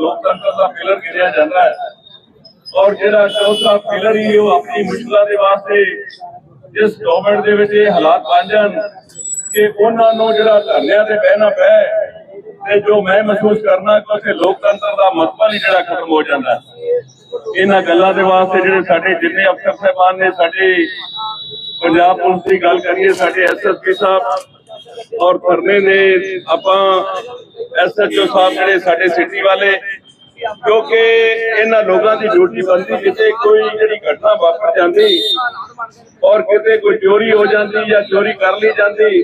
ਲੋਕਤੰਤਰ ਦਾ ਪਿਲਰ ਗਿਣਿਆ ਜਾਂਦਾ ਹੈ। ਔਰ ਜਿਹੜਾ ਚੌਥਾ ਪਿਲਰ ਹੀ ਉਹ ਆਪਣੀ ਮੁਸ਼ਕਲਾਂ ਦੇ ਵਾਸਤੇ ਜਿਸ ਗਵਰਨਮੈਂਟ ਦੇ ਵਿੱਚ ਇਹ ਹਾਲਾਤ ਬਣ ਜਾਣ ਕਿ ਉਹਨਾਂ ਨੂੰ ਜਿਹੜਾ ਧਰਨਿਆਂ ਤੇ ਬਹਿਣਾ ਪੈ ਤੇ ਜੋ ਮੈਂ ਮਹਿਸੂਸ ਕਰਨਾ ਕਿ ਲੋਕਤੰਤਰ ਦਾ ਮਤਲਬ ਹੀ ਜਿਹੜਾ ਖਤਮ ਹੋ ਜਾਂਦਾ ਇਹਨਾਂ ਗੱਲਾਂ ਦੇ ਵਾਸਤੇ ਜਿਹੜੇ ਸਾਡੇ ਜਿੰਨੇ ਅਫਸਰ ਸਾਹਿਬਾਨ ਨੇ, ਸਾਡੇ ਪੰਜਾਬ ਪੁਲਿਸ ਦੀ ਗੱਲ ਕਰੀਏ, ਸਾਡੇ ਐਸਐਸਪੀ ਸਾਹਿਬ ਔਰ ਧਰਨੇ ਨੇ ਆਪਾਂ ਐਸਐਚਓ ਸਾਹਿਬ ਜਿਹੜੇ ਸਾਡੇ ਸਿਟੀ ਵਾਲੇ, ਕਿਉਂਕਿ ਇਹਨਾਂ ਲੋਕਾਂ ਦੀ ਡਿਊਟੀ ਬੰਦੀ ਕਿਤੇ ਕੋਈ ਜਿਹੜੀ ਘਟਨਾ ਵਾਪਰ ਜਾਂਦੀ ਔਰ ਕਿਤੇ ਕੋਈ ਚੋਰੀ ਹੋ ਜਾਂਦੀ ਜਾਂ ਚੋਰੀ ਕਰ ਲਈ ਜਾਂਦੀ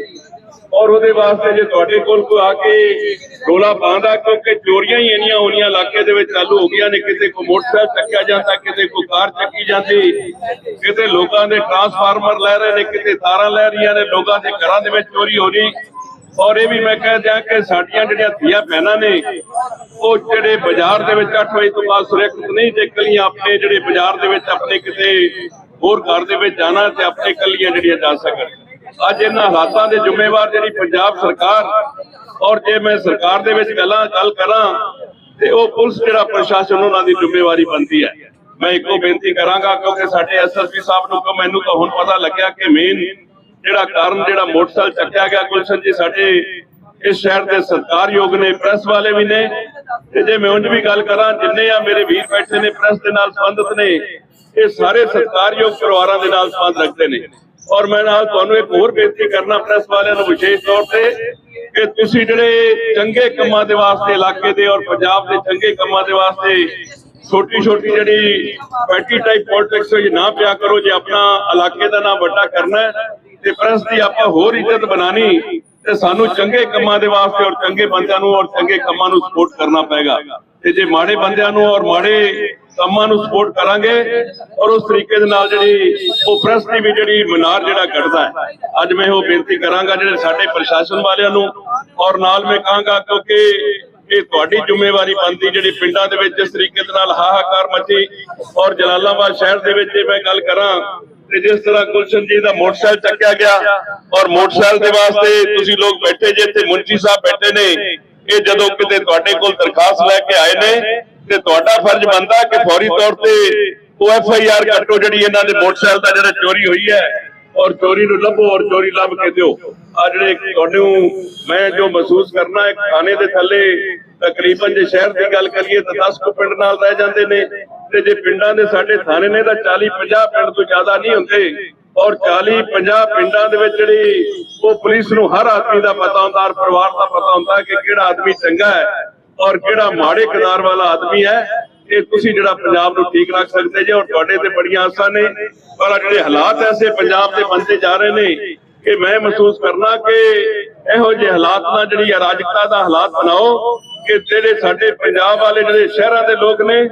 ਔਰ ਉਹਦੇ ਵਾਸਤੇ ਜੇ ਤੁਹਾਡੇ ਕੋਲ ਕੋਈ ਆ ਕੇ ਰੋਲਾ ਪਾਉਂਦਾ, ਕਿਉਂਕਿ ਚੋਰੀਆਂ ਹੀ ਇੰਨੀਆਂ ਹੋਣੀਆਂ, ਇਲਾਕੇ ਦੇ ਵਿੱਚ ਚਾਲੂ ਹੋ ਗਈਆਂ ਨੇ, ਕਿਤੇ ਕੋਈ ਮੋਟਰਸਾਈਕਲ ਚੱਕਿਆ ਜਾਂਦਾ, ਕਿਤੇ ਕੋਈ ਕਾਰ ਚੱਕੀ ਜਾਂਦੀ, ਕਿਤੇ ਲੋਕਾਂ ਦੇ ਟਰਾਂਸਫਾਰਮਰ ਲੈ ਰਹੇ ਨੇ, ਕਿਤੇ ਤਾਰਾਂ ਲੈ ਰਹੀਆਂ ਨੇ, ਲੋਕਾਂ ਦੇ ਘਰਾਂ ਦੇ ਵਿੱਚ ਚੋਰੀ ਹੋ ਰਹੀ। ਔਰ ਇਹ ਵੀ ਮੈਂ ਕਹਿ ਦਿਆਂ ਕਿ ਸਾਡੀਆਂ ਜਿਹੜੀਆਂ ਧੀਆਂ ਭੈਣਾਂ ਨੇ, ਉਹ ਜਿਹੜੇ ਬਾਜ਼ਾਰ ਦੇ ਵਿੱਚ 8 ਵਜੇ ਤੋਂ ਬਾਅਦ ਸੁਰੱਖਿਅਤ ਨਹੀਂ ਤੇ ਕੱਲੀਆਂ ਆਪਣੇ ਜਿਹੜੇ ਬਾਜ਼ਾਰ ਦੇ ਵਿੱਚ, ਆਪਣੇ ਕਿਤੇ ਹੋਰ ਘਰ ਦੇ ਵਿੱਚ ਜਾਣਾ ਤੇ ਆਪਣੇ ਕੱਲੀਆਂ ਜਿਹੜੀਆਂ ਜਾ ਸਕਣ। ਅੱਜ ਇਹਨਾਂ ਹਾਲਾਤਾਂ ਦੇ ਜ਼ਿੰਮੇਵਾਰ ਜਿਹੜੀ ਪੰਜਾਬ ਸਰਕਾਰ ਔਰ ਜੇ ਮੈਂ ਸਰਕਾਰ ਦੇ ਵਿੱਚ ਗੱਲਾਂ ਗੱਲ ਕਰਾਂ ਤੇ ਉਹ ਪੁਲਿਸ ਜਿਹੜਾ ਪ੍ਰਸ਼ਾਸਨ ਉਹਨਾਂ ਦੀ ਜ਼ਿੰਮੇਵਾਰੀ ਬਣਦੀ ਹੈ। ਮੈਂ ਇੱਕੋ ਬੇਨਤੀ ਕਰਾਂਗਾ ਕਿਉਂਕਿ ਸਾਡੇ ਐਸਐਸਪੀ ਸਾਹਿਬ ਨੂੰ ਕੋ ਮੈਨੂੰ ਤਾਂ ਹੁਣ ਪਤਾ ਲੱਗਿਆ ਕਿ ਮੇਨ ਜਿਹੜਾ ਕਾਰਨ ਜਿਹੜਾ ਮੋਟਰਸਾਈਕਲ ਚੱਕਿਆ ਗਿਆ ਗੁਲਸ਼ਨ ਜੀ, ਸਾਡੇ ਇਸ ਸ਼ਹਿਰ ਦੇ ਸਰਕਾਰਯੋਗ ਨੇ ਪ੍ਰੈਸ ਵਾਲੇ ਵੀ ਨੇ। ਤੇ ਜੇ ਮੈਂ ਉਂਝ ਵੀ ਗੱਲ ਕਰਾਂ, ਜਿੰਨੇ ਆ ਮੇਰੇ ਵੀਰ ਬੈਠੇ ਨੇ ਪ੍ਰੈਸ ਦੇ ਨਾਲ ਸੰਬੰਧਿਤ ਨੇ, ਇਹ ਸਾਰੇ ਸਰਕਾਰਯੋਗ ਪਰਿਵਾਰਾਂ ਦੇ ਨਾਲ ਸੰਬੰਧ ਰੱਖਦੇ ਨੇ। ਔਰ ਮੈਂ ਨਾਲ ਤੁਹਾਨੂੰ ਇੱਕ ਹੋਰ ਬੇਨਤੀ ਕਰਨਾ ਪ੍ਰੈਸ ਵਾਲਿਆਂ ਨੂੰ ਵਿਸ਼ੇਸ਼ ਤੌਰ ਤੇ ਕਿ ਤੁਸੀਂ ਜਿਹੜੇ ਚੰਗੇ ਕੰਮਾਂ ਦੇ ਵਾਸਤੇ ਇਲਾਕੇ ਦੇ ਔਰ ਪੰਜਾਬ ਦੇ ਚੰਗੇ ਕੰਮਾਂ ਦੇ ਵਾਸਤੇ ਛੋਟੀ ਛੋਟੀ ਜਿਹੜੀ ਪੈਟੀ ਟਾਈਪ ਪੋਲਿਟਿਕਸ ਵਿੱਚ ਨਾ ਪਿਆ ਕਰੋ, ਜੇ ਆਪਣਾ ਇਲਾਕੇ ਦਾ ਨਾਮ ਵੱਡਾ ਕਰਨਾ ਤੇ ਪ੍ਰੈਸ ਦੀ ਆਪਾਂ ਹੋਰ ਇੱਜ਼ਤ ਬਣਾਣੀ ਤੇ ਸਾਨੂੰ ਚੰਗੇ ਕੰਮਾਂ ਦੇ ਵਾਸਤੇ ਔਰ ਚੰਗੇ ਬੰਦਿਆਂ ਨੂੰ ਔਰ ਚੰਗੇ ਕੰਮਾਂ ਨੂੰ ਸਪੋਰਟ ਕਰਨਾ ਪਏਗਾ। ਤੇ ਜੇ ਮਾੜੇ ਬੰਦਿਆਂ ਨੂੰ ਔਰ ਮਾੜੇ ਕੰਮਾਂ ਨੂੰ ਸਪੋਰਟ ਕਰਾਂਗੇ ਔਰ ਉਸ ਤਰੀਕੇ ਦੇ ਨਾਲ ਜਿਹੜੀ ਉਹ ਪ੍ਰੈਸ ਦੀ ਵੀ ਜਿਹੜੀ ਮਨਾਰ ਜਿਹੜਾ ਘਟਦਾ ਹੈ, ਅੱਜ ਮੈਂ ਉਹ ਬੇਨਤੀ ਕਰਾਂਗਾ ਜਿਹੜੇ ਸਾਡੇ ਪ੍ਰਸ਼ਾਸਨ ਵਾਲਿਆਂ ਨੂੰ ਔਰ ਨਾਲ ਮੈਂ ਕਹਾਂਗਾ ਕਿਉਂਕਿ ਇਹ ਤੁਹਾਡੀ ਜ਼ਿੰਮੇਵਾਰੀ ਬਣਦੀ ਜਿਹੜੀ ਪਿੰਡਾਂ ਦੇ ਵਿੱਚ ਜਿਸ ਤਰੀਕੇ ਦੇ ਨਾਲ ਹਾਹਾਕਾਰ ਮਚੀ ਔਰ ਜਲਾਲਾਬਾਦ ਸ਼ਹਿਰ ਦੇ ਵਿੱਚ ਜੇ ਮੈਂ ਗੱਲ ਕਰਾਂ ਤੇ ਜਿਸ ਤਰ੍ਹਾਂ ਗੁਲਸ਼ਨ ਜੀ ਦਾ ਮੋਟਰਸਾਈਕਲ ਚੱਕਿਆ ਗਿਆ ਔਰ ਮੋਟਰਸਾਈਕਲ ਦੇ ਵਾਸਤੇ ਤੁਸੀਂ ਲੋਕ ਬੈਠੇ ਜੇ, ਇੱਥੇ ਮੁੰਸ਼ੀ ਸਾਹਿਬ ਬੈਠੇ ਨੇ, ਇਹ ਜਦੋਂ ਕਿਤੇ ਤੁਹਾਡੇ ਕੋਲ ਦਰਖਾਸਤ ਲੈ ਕੇ ਆਏ ਨੇ ਤੇ ਤੁਹਾਡਾ ਫਰਜ਼ ਬਣਦਾ ਕਿ ਫੌਰੀ ਤੌਰ ਤੇ ਉਹ ਐਫ ਆਈ ਆਰ ਕੱਟੋ ਜਿਹੜੀ ਇਹਨਾਂ ਦੇ ਮੋਟਰਸਾਈਕਲ ਦਾ ਜਿਹੜਾ ਚੋਰੀ ਹੋਈ ਹੈ ਔਰ ਚੋਰੀ ਨੂੰ ਲੱਭੋ ਔਰ ਚੋਰੀ ਲੱਭ ਕੇ ਦਿਓ। ਆ ਜਿਹੜੇ ਤੁਹਾਨੂੰ ਮੈਂ ਜੋ ਮਹਿਸੂਸ ਕਰਨਾ, ਇੱਕ ਥਾਣੇ ਦੇ ਥੱਲੇ ਤਕਰੀਬਨ ਜੇ ਸ਼ਹਿਰ ਦੀ ਗੱਲ ਕਰੀਏ ਤਾਂ 10 ਕੁ ਪਿੰਡ ਨਾਲ ਰਹਿ ਜਾਂਦੇ ਨੇ। ਤੇ ਜੇ ਪਿੰਡਾਂ ਦੇ ਸਾਡੇ ਥਾਣੇ ਨੇ ਤਾਂ 40 50 ਪਿੰਡ ਤੋਂ ਜ਼ਿਆਦਾ ਨਹੀਂ ਹੁੰਦੇ। ਔਰ 40 50 ਪਿੰਡਾਂ ਦੇ ਵਿੱਚ ਜਿਹੜੀ ਉਹ ਪੁਲਿਸ ਨੂੰ ਹਰ ਆਦਮੀ ਦਾ ਪਤਾ ਹੁੰਦਾ ਔਰ ਪਰਿਵਾਰ ਦਾ ਪਤਾ ਹੁੰਦਾ ਕਿ ਕਿਹੜਾ ਆਦਮੀ ਚੰਗਾ ਹੈ ਔਰ ਕਿਹੜਾ ਮਾੜੇ ਕਿਰਦਾਰ ਵਾਲਾ ਆਦਮੀ ਹੈ। ਇਹ ਤੁਸੀਂ ਜਿਹੜਾ ਪੰਜਾਬ ਨੂੰ ਠੀਕ ਰੱਖ ਸਕਦੇ ਜੇ ਔਰ ਤੁਹਾਡੇ ਤੇ ਬੜੀਆਂ ਆਸਾਂ ਨੇ। ਪਰ ਜਿਹੜੇ ਹਾਲਾਤ ਐਸੇ ਪੰਜਾਬ ਦੇ ਬੰਦੇ ਜਾ ਰਹੇ ਨੇ ਕਿ ਮੈਂ ਮਹਿਸੂਸ ਕਰਨਾ ਕਿ ਇਹੋ ਜਿਹੇ ਹਾਲਾਤ ਨਾਲ ਜਿਹੜੀ ਅਰਾਜਕਤਾ ਦਾ ਹਾਲਾਤ ਬਣਾਓ ਕਿ ਜਿਹੜੇ ਸਾਡੇ ਪੰਜਾਬ ਵਾਲੇ, ਜਿਹੜੇ ਸ਼ਹਿਰਾਂ ਦੇ ਲੋਕ ਨੇ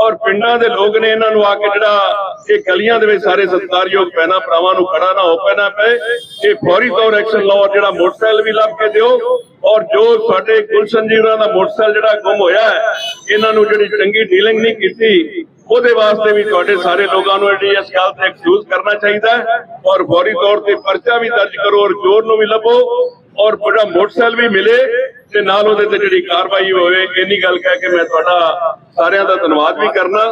ਔਰ ਪਿੰਡਾਂ ਦੇ ਲੋਕ ਨੇ ਇਹਨਾਂ ਨੂੰ ਆ ਕੇ ਜਿਹੜਾ ਇਹ ਗਲੀਆਂ ਦੇ ਵਿੱਚ ਸਾਰੇ ਸਤਿਕਾਰਯੋਗ ਪੈਣਾ ਭਰਾਵਾਂ ਨੂੰ ਖੜਾ ਨਾ ਹੋ ਪੈਣਾ ਪਏ। ਇਹ ਫੌਰੀ ਤੌਰ ਐਕਸ਼ਨ ਲਓ ਜਿਹੜਾ ਮੋਟਰਸਾਈਕਲ ਵੀ ਲੱਭ ਕੇ ਦਿਓ। ਔਰ ਜੋ ਸਾਡੇ ਗੁਲਸ਼ਨ ਜੀ ਦਾ ਮੋਟਰਸਾਈਕਲ ਜਿਹੜਾ ਗੁੰਮ ਹੋਇਆ ਹੈ, ਇਹਨਾਂ ਨੂੰ ਜਿਹੜੀ ਚੰਗੀ ਡੀਲਿੰਗ ਨਹੀਂ ਕੀਤੀ, ਉਹਦੇ ਵਾਸਤੇ ਵੀ ਤੁਹਾਡੇ ਸਾਰੇ ਲੋਕਾਂ ਨੂੰ ਜਿਹੜੀ ਇਸ ਗੱਲ ਤੇ ਐਕਸਕਿਊਜ਼ ਕਰਨਾ ਚਾਹੀਦਾ ਔਰ ਫੌਰੀ ਤੌਰ ਤੇ ਪਰਚਾ ਵੀ ਦਰਜ ਕਰੋ ਔਰ ਚੋਰ ਨੂੰ ਵੀ ਲੱਭੋ। ਔਰ ਬੜਾ ਮੋਟਰਸਾਈਕਲ ਵੀ ਮਿਲੇ ਤੇ ਨਾਲ ਉਹਦੇ ਤੇ ਜਿਹੜੀ ਕਾਰਵਾਈ ਹੋਵੇ, ਇੰਨੀ ਗੱਲ ਕਹਿ ਕੇ ਮੈਂ ਤੁਹਾਡਾ ਸਾਰਿਆਂ ਦਾ ਧੰਨਵਾਦ ਵੀ ਕਰਨਾ।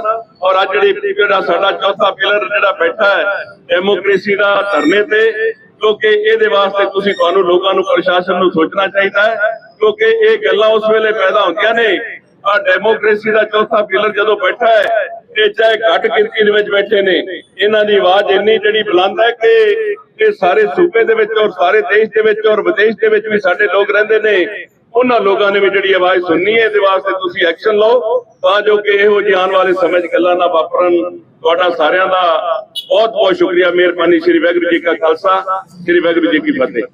ਔਰ ਅੱਜ ਜਿਹੜੀ ਜਿਹੜਾ ਸਾਡਾ ਚੌਥਾ ਪਿਲਰ ਜਿਹੜਾ ਬੈਠਾ ਹੈ ਡੈਮੋਕ੍ਰੇਸੀ ਦਾ ਧਰਨੇ ਤੇ, ਕਿਉਂਕਿ ਇਹਦੇ ਵਾਸਤੇ ਤੁਸੀਂ ਤੁਹਾਨੂੰ ਲੋਕਾਂ ਨੂੰ, ਪ੍ਰਸ਼ਾਸਨ ਨੂੰ ਸੋਚਣਾ ਚਾਹੀਦਾ ਹੈ, ਕਿਉਂਕਿ ਇਹ ਗੱਲਾਂ ਉਸ ਵੇਲੇ ਪੈਦਾ ਹੁੰਦੀਆਂ ਨੇ। ਆ ਡੈਮੋਕ੍ਰੇਸੀ ਦਾ ਚੌਥਾ ਪਿਲਰ ਜਦੋਂ ਬੈਠਾ ਹੈ ਇਹ ਚਾਹੇ ਘੱਟ ਗਿਣਤੀ ਦੇ ਵਿੱਚ ਬੈਠੇ ਨੇ, ਇਹਨਾਂ ਦੀ ਆਵਾਜ਼ ਇੰਨੀ ਜਿਹੜੀ ਬੁਲੰਦ ਹੈ ਕਿ ਇਹ ਸਾਰੇ ਸੂਬੇ ਦੇ ਵਿੱਚ ਔਰ ਸਾਰੇ ਦੇਸ਼ ਦੇ ਵਿੱਚ ਔਰ ਵਿਦੇਸ਼ ਦੇ ਵਿੱਚ ਵੀ ਸਾਡੇ ਲੋਕ ਰਹਿੰਦੇ ਨੇ। ਉਹਨਾਂ ਲੋਕਾਂ ਨੇ ਵੀ ਜਿਹੜੀ ਆਵਾਜ਼ ਸੁਣਨੀ ਹੈ, ਇਹਦੇ ਵਾਸਤੇ ਤੁਸੀਂ ਐਕਸ਼ਨ ਲਓ। ਤਾਂ ਜੋ ਕਿ ਇਹੋ ਜਿਹੀ ਆਉਣ ਵਾਲੇ ਸਮੇਂ 'ਚ ਗੱਲਾਂ ਨਾ ਵਾਪਰਨ। ਤੁਹਾਡਾ ਸਾਰਿਆਂ ਦਾ ਬਹੁਤ ਬਹੁਤ ਸ਼ੁਕਰੀਆ। ਮਿਹਰਬਾਨੀ ਸ੍ਰੀ ਵਾਹਿਗੁਰੂ ਜੀ ਕਾ ਖਾਲਸਾ, ਸ੍ਰੀ ਵਾਹਿਗੁਰੂ ਜੀ ਕੀ ਫਤਿਹ।